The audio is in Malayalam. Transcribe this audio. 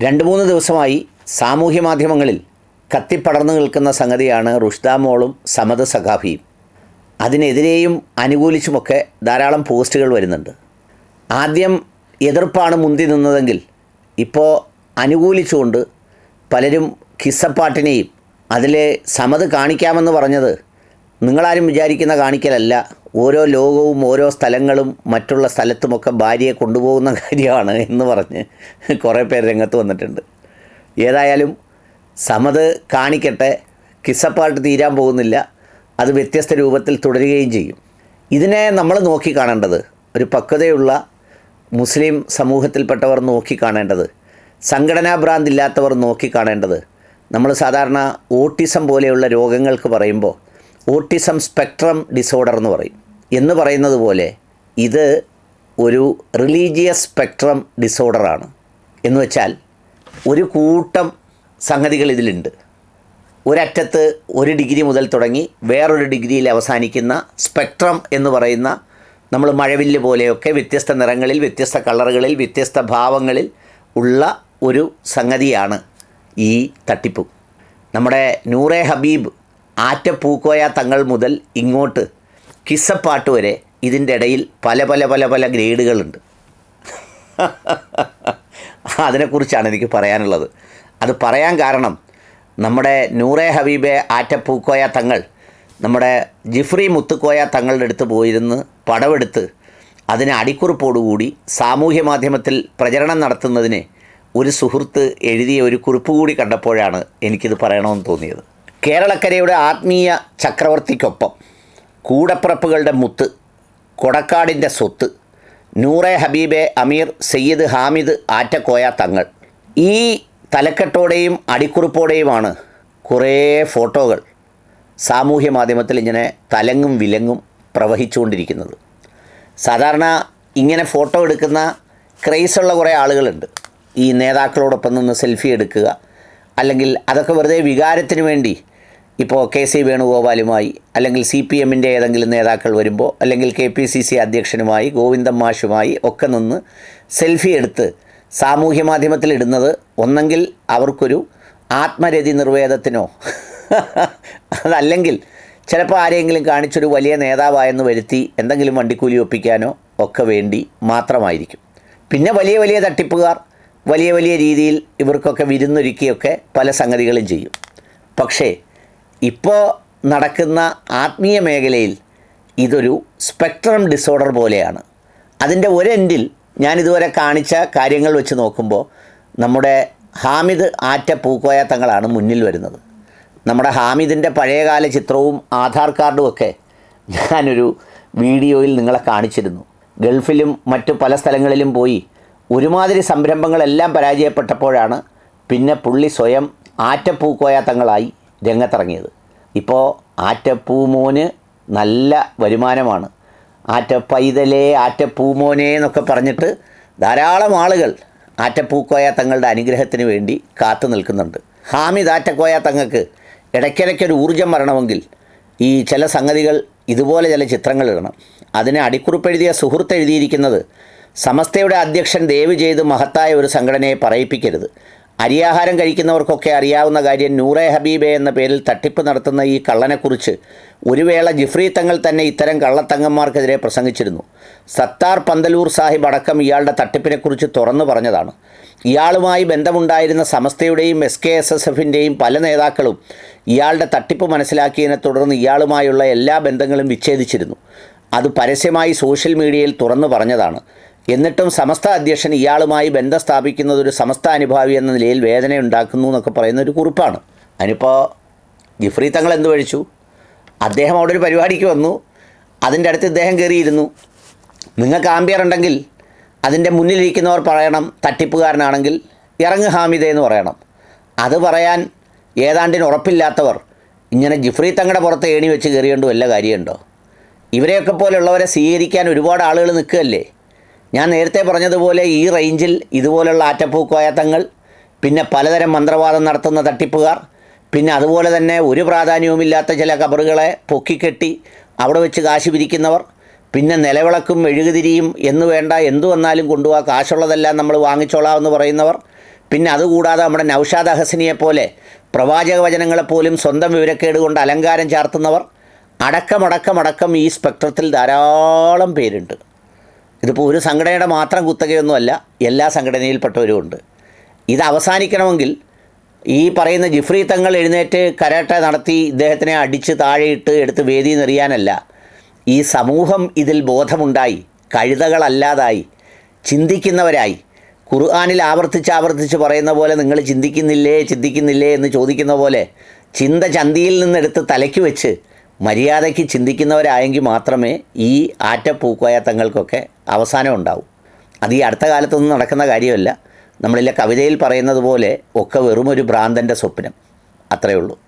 രണ്ട് മൂന്ന് ദിവസമായി സാമൂഹ്യ മാധ്യമങ്ങളിൽ കത്തിപ്പടർന്നു നിൽക്കുന്ന സംഗതിയാണ് റുഷ്ദാമോളും സമത സഖാഫിയും. അതിനെതിരെയും അനുകൂലിച്ചുമൊക്കെ ധാരാളം പോസ്റ്റുകൾ വരുന്നുണ്ട്. ആദ്യം എതിർപ്പാണ് മുന്തി നിന്നതെങ്കിൽ ഇപ്പോൾ അനുകൂലിച്ചുകൊണ്ട് പലരും ഖിസ്സപ്പാട്ടിനെയും അതിലെ സമത് കാണിക്കാമെന്ന് പറഞ്ഞത് നിങ്ങളാരും വിചാരിക്കുന്ന കാണിക്കലല്ല. ഓരോ ലോകവും ഓരോ സ്ഥലങ്ങളും മറ്റുള്ള സ്ഥലത്തുമൊക്കെ ഭാര്യയെ കൊണ്ടുപോകുന്ന കാര്യമാണ് എന്ന് പറഞ്ഞ് കുറേ പേര് രംഗത്ത് വന്നിട്ടുണ്ട്. ഏതായാലും സമത് കാണിക്കട്ടെ കിസ്സപ്പാട്ട് തീരാൻ പോകുന്നില്ല അത് വ്യത്യസ്ത രൂപത്തിൽ തുടരുകയും ചെയ്യും. ഇതിനെ നമ്മൾ നോക്കി നോക്കിക്കാണേണ്ടത് ഒരു പക്വതയുള്ള മുസ്ലിം സമൂഹത്തിൽപ്പെട്ടവർ നോക്കിക്കാണേണ്ടത് സംഘടനാ ഭ്രാന്തില്ലാത്തവർ നോക്കിക്കാണേണ്ടത് നമ്മൾ സാധാരണ ഓട്ടിസം പോലെയുള്ള രോഗങ്ങൾക്ക് പറയുമ്പോൾ ഓട്ടിസം സ്പെക്ട്രം ഡിസോർഡർ എന്ന് പറയും. എന്ന് പറയുന്നത് പോലെ ഇത് ഒരു റിലീജിയസ് സ്പെക്ട്രം ഡിസോർഡറാണ് എന്ന് വെച്ചാൽ ഒരു കൂട്ടം സംഗതികൾ ഇതിലുണ്ട്. ഒരറ്റത്ത് ഒരു ഡിഗ്രി മുതൽ തുടങ്ങി വേറൊരു ഡിഗ്രിയിൽ അവസാനിക്കുന്ന സ്പെക്ട്രം എന്ന് പറയുന്ന നമ്മൾ മഴവില്ല് പോലെയൊക്കെ വ്യത്യസ്ത നിറങ്ങളിൽ വ്യത്യസ്ത കളറുകളിൽ വ്യത്യസ്ത ഭാവങ്ങളിൽ ഉള്ള ഒരു സംഗതിയാണ് ഈ തട്ടിപ്പ്. നമ്മുടെ നൂറെ ഹബീബ് ആറ്റപ്പൂക്കോയ തങ്ങൾ മുതൽ ഇങ്ങോട്ട് കിസ്സപ്പാട്ട് വരെ ഇതിന്റെ ഇടയിൽ പല പല പല പല ഗ്രേഡുകളുണ്ട്. അതിനെക്കുറിച്ചാണ് എനിക്ക് പറയാനുള്ളത്. അത് പറയാൻ കാരണം നമ്മുടെ നൂറെ ഹബീബെ ആറ്റപ്പൂക്കോയ തങ്ങൾ നമ്മുടെ ജിഫ്രി മുത്തുക്കോയ തങ്ങളുടെ അടുത്ത് പോയിരുന്ന് പടവെടുത്ത് അതിന് അടിക്കുറിപ്പോടുകൂടി സാമൂഹ്യ മാധ്യമത്തിൽ പ്രചരണം നടത്തുന്നതിന് ഒരു സുഹൃത്ത് എഴുതിയ ഒരു കുറിപ്പ് കൂടി കണ്ടപ്പോഴാണ് എനിക്കിത് പറയണമെന്ന് തോന്നിയത്. കേരളക്കരയുടെ ആത്മീയ ചക്രവർത്തിക്കൊപ്പം കൂടപ്പിറപ്പുകളുടെ മുത്ത് കൊടക്കാടിന്റെ സ്വത്ത് നൂറെ ഹബീബെ അമീർ സയ്യിദ് ഹാമിദ് ആറ്റക്കോയ തങ്ങൾ. ഈ തലക്കെട്ടോടെയും അടിക്കുറിപ്പോടെയുമാണ് കുറേ ഫോട്ടോകൾ സാമൂഹ്യ മാധ്യമത്തിൽ ഇങ്ങനെ തലങ്ങും വിലങ്ങും പ്രവഹിച്ചുകൊണ്ടിരിക്കുന്നത്. സാധാരണ ഇങ്ങനെ ഫോട്ടോ എടുക്കുന്ന ക്രൈസുള്ള കുറേ ആളുകളുണ്ട്. ഈ നേതാക്കളോടൊപ്പം നിന്ന് സെൽഫി എടുക്കുക അല്ലെങ്കിൽ അതൊക്കെ വെറുതെ വികാരത്തിന് വേണ്ടി ഇപ്പോൾ കെ സി വേണുഗോപാലുമായി അല്ലെങ്കിൽ സി പി എമ്മിന്റെ ഏതെങ്കിലും നേതാക്കൾ വരുമ്പോൾ അല്ലെങ്കിൽ കെ പി സി സി അധ്യക്ഷനുമായി ഗോവിന്ദം മാഷുമായി ഒക്കെ നിന്ന് സെൽഫി എടുത്ത് സാമൂഹ്യ മാധ്യമത്തിൽ ഇടുന്നത് ഒന്നെങ്കിൽ അവർക്കൊരു ആത്മരതി നിർവേദത്തിനോ അതല്ലെങ്കിൽ ചിലപ്പോൾ ആരെങ്കിലും കാണിച്ചൊരു വലിയ നേതാവായെന്ന് വരുത്തി എന്തെങ്കിലും വണ്ടിക്കൂലി ഒപ്പിക്കാനോ ഒക്കെ വേണ്ടി മാത്രമായിരിക്കും. പിന്നെ വലിയ വലിയ തട്ടിപ്പുകാർ വലിയ വലിയ രീതിയിൽ ഇവർക്കൊക്കെ വിരുന്നൊരുക്കിയൊക്കെ പല സംഗതികളും ചെയ്യും. പക്ഷേ ഇപ്പോൾ നടക്കുന്ന ആത്മീയ മേഖലയിൽ ഇതൊരു സ്പെക്ട്രം ഡിസോർഡർ പോലെയാണ്. അതിന്റെ ഒരെൻഡിൽ ഞാനിതുവരെ കാണിച്ച കാര്യങ്ങൾ വെച്ച് നോക്കുമ്പോൾ നമ്മുടെ ഹാമിദ് ആറ്റ പൂക്കോയ തങ്ങളാണ് മുന്നിൽ വരുന്നത്. നമ്മുടെ ഹാമിദിന്റെ പഴയകാല ചിത്രവും ആധാർ കാർഡും ഒക്കെ ഞാനൊരു വീഡിയോയിൽ നിങ്ങളെ കാണിച്ചിരുന്നു. ഗൾഫിലും മറ്റു പല സ്ഥലങ്ങളിലും പോയി ഒരുമാതിരി സംരംഭങ്ങളെല്ലാം പരാജയപ്പെട്ടപ്പോഴാണ് പിന്നെ പുള്ളി സ്വയം ആറ്റപ്പൂക്കോയ തങ്ങളായി രംഗത്തിറങ്ങിയത്. ഇപ്പോൾ ആറ്റപ്പൂമോന് നല്ല വരുമാനമാണ്. ആറ്റപ്പൈതലേ ആറ്റപ്പൂമോനെ എന്നൊക്കെ പറഞ്ഞിട്ട് ധാരാളം ആളുകൾ ആറ്റപ്പൂക്കോയ തങ്ങളുടെ അനുഗ്രഹത്തിന് വേണ്ടി കാത്തു നിൽക്കുന്നുണ്ട്. ഹാമിദ് ആറ്റക്കോയ തങ്ങൾക്ക് ഇടയ്ക്കിടയ്ക്കൊരു ഊർജം വരണമെങ്കിൽ ഈ ചില സംഗതികൾ ഇതുപോലെ ചില ചിത്രങ്ങൾ ഇടണം. അതിനെ അടിക്കുറിപ്പെഴുതിയ സുഹൃത്ത് എഴുതിയിരിക്കുന്നത് സമസ്തയുടെ അധ്യക്ഷൻ ദയവ് ചെയ്ത് മഹത്തായ ഒരു സംഘടനയെ പറയിപ്പിക്കരുത്. അരിയാഹാരം കഴിക്കുന്നവർക്കൊക്കെ അറിയാവുന്ന കാര്യം നൂറെ ഹബീബെ എന്ന പേരിൽ തട്ടിപ്പ് നടത്തുന്ന ഈ കള്ളനെക്കുറിച്ച് ഒരു വേള ജിഫ്രി തങ്ങൾ തന്നെ ഇത്തരം കള്ളത്തങ്ങന്മാർക്കെതിരെ പ്രസംഗിച്ചിരുന്നു. സത്താർ പന്തലൂർ സാഹിബ് അടക്കം ഇയാളുടെ തട്ടിപ്പിനെക്കുറിച്ച് തുറന്നു പറഞ്ഞതാണ്. ഇയാളുമായി ബന്ധമുണ്ടായിരുന്ന സമസ്തയുടെയും എസ് കെ എസ് എസ് എഫിന്റെയും പല നേതാക്കളും ഇയാളുടെ തട്ടിപ്പ് മനസ്സിലാക്കിയതിനെ തുടർന്ന് ഇയാളുമായുള്ള എല്ലാ ബന്ധങ്ങളും വിച്ഛേദിച്ചിരുന്നു. അത് പരസ്യമായി സോഷ്യൽ മീഡിയയിൽ തുറന്നു പറഞ്ഞതാണ്. എന്നിട്ടും സമസ്ത അധ്യക്ഷൻ ഇയാളുമായി ബന്ധം സ്ഥാപിക്കുന്നത് ഒരു സമസ്ത അനുഭാവി എന്ന നിലയിൽ വേദന ഉണ്ടാക്കുന്നു എന്നൊക്കെ പറയുന്ന ഒരു കുറിപ്പാണ്. അതിനിപ്പോൾ ജിഫ്രി തങ്ങൾ എന്ത് കഴിച്ചു അദ്ദേഹം അവിടെ ഒരു പരിപാടിക്ക് വന്നു. അതിന്റെ അടുത്ത് ഇദ്ദേഹം കയറിയിരുന്നു. നിങ്ങൾക്ക് ആംബിയർ ഉണ്ടെങ്കിൽ അതിന്റെ മുന്നിലിരിക്കുന്നവർ പറയണം തട്ടിപ്പുകാരനാണെങ്കിൽ ഇറങ്ങ് ഹാമിദ എന്ന് പറയണം. അത് പറയാൻ ഏതാണ്ടിന് ഉറപ്പില്ലാത്തവർ ഇങ്ങനെ ജിഫ്രി തങ്ങളുടെ പുറത്ത് ഏണി വെച്ച് കയറിയോണ്ട് വല്ല കാര്യമുണ്ടോ? ഇവരെയൊക്കെ പോലുള്ളവരെ സ്വീകരിക്കാൻ ഒരുപാട് ആളുകൾ നിൽക്കുകയല്ലേ? ഞാൻ നേരത്തെ പറഞ്ഞതുപോലെ ഈ റേഞ്ചിൽ ഇതുപോലുള്ള ആറ്റപ്പൂക്കോയത്തങ്ങൾ പിന്നെ പലതരം മന്ത്രവാദം നടത്തുന്ന തട്ടിപ്പുകാർ പിന്നെ അതുപോലെ തന്നെ ഒരു പ്രാധാന്യവുമില്ലാത്ത ചില കബറുകളെ പൊക്കിക്കെട്ടി അവിടെ വെച്ച് കാശ് പിരിക്കുന്നവർ പിന്നെ നിലവിളക്കും എഴുകുതിരിയും എന്ന് വേണ്ട എന്തു വന്നാലും കൊണ്ടുപോകാം കാശുള്ളതെല്ലാം നമ്മൾ വാങ്ങിച്ചോളാം എന്ന് പറയുന്നവർ പിന്നെ അതുകൂടാതെ നമ്മുടെ നൌഷാദ് അഹസിനിയെ പോലെ പ്രവാചക വചനങ്ങളെപ്പോലും സ്വന്തം വിവരക്കേട് കൊണ്ട് അലങ്കാരം ചാർത്തുന്നവർ അടക്കമടക്കമടക്കം ഈ സ്പെക്ട്രത്തിൽ ധാരാളം പേരുണ്ട്. ഇതിപ്പോൾ ഒരു സംഘടനയുടെ മാത്രം കുത്തകയൊന്നുമല്ല എല്ലാ സംഘടനയിൽപ്പെട്ടവരും ഉണ്ട് ഇത് അവസാനിക്കണമെങ്കിൽ ഈ പറയുന്ന ജിഫ്രി തങ്ങൾ എഴുന്നേറ്റ് കരാട്ട നടത്തി ഇദ്ദേഹത്തിനെ അടിച്ച് താഴെയിട്ട് എടുത്ത് വേദി നിറിയാനല്ല ഈ സമൂഹം ഇതിൽ ബോധമുണ്ടായി കഴുതകളല്ലാതായി ചിന്തിക്കുന്നവരായി. ഖുർആാനിൽ ആവർത്തിച്ച് ആവർത്തിച്ച് പറയുന്ന പോലെ നിങ്ങൾ ചിന്തിക്കുന്നില്ലേ ചിന്തിക്കുന്നില്ലേ എന്ന് ചോദിക്കുന്ന പോലെ ചിന്ത ചന്തിയിൽ നിന്നെടുത്ത് തലയ്ക്ക് വെച്ച് മര്യാദയ്ക്ക് ചിന്തിക്കുന്നവരായെങ്കിൽ മാത്രമേ ഈ ആറ്റപ്പൂക്കോയ തങ്ങൾക്കൊക്കെ അവസാനം ഉണ്ടാവൂ. അത് ഈ അടുത്ത കാലത്തൊന്നും നടക്കുന്ന കാര്യമല്ല. നമ്മളിലെ കവിതയിൽ പറയുന്നത് പോലെ ഒക്കെ വെറുമൊരു ഭ്രാന്തന്റെ സ്വപ്നം. അത്രയേ ഉള്ളൂ.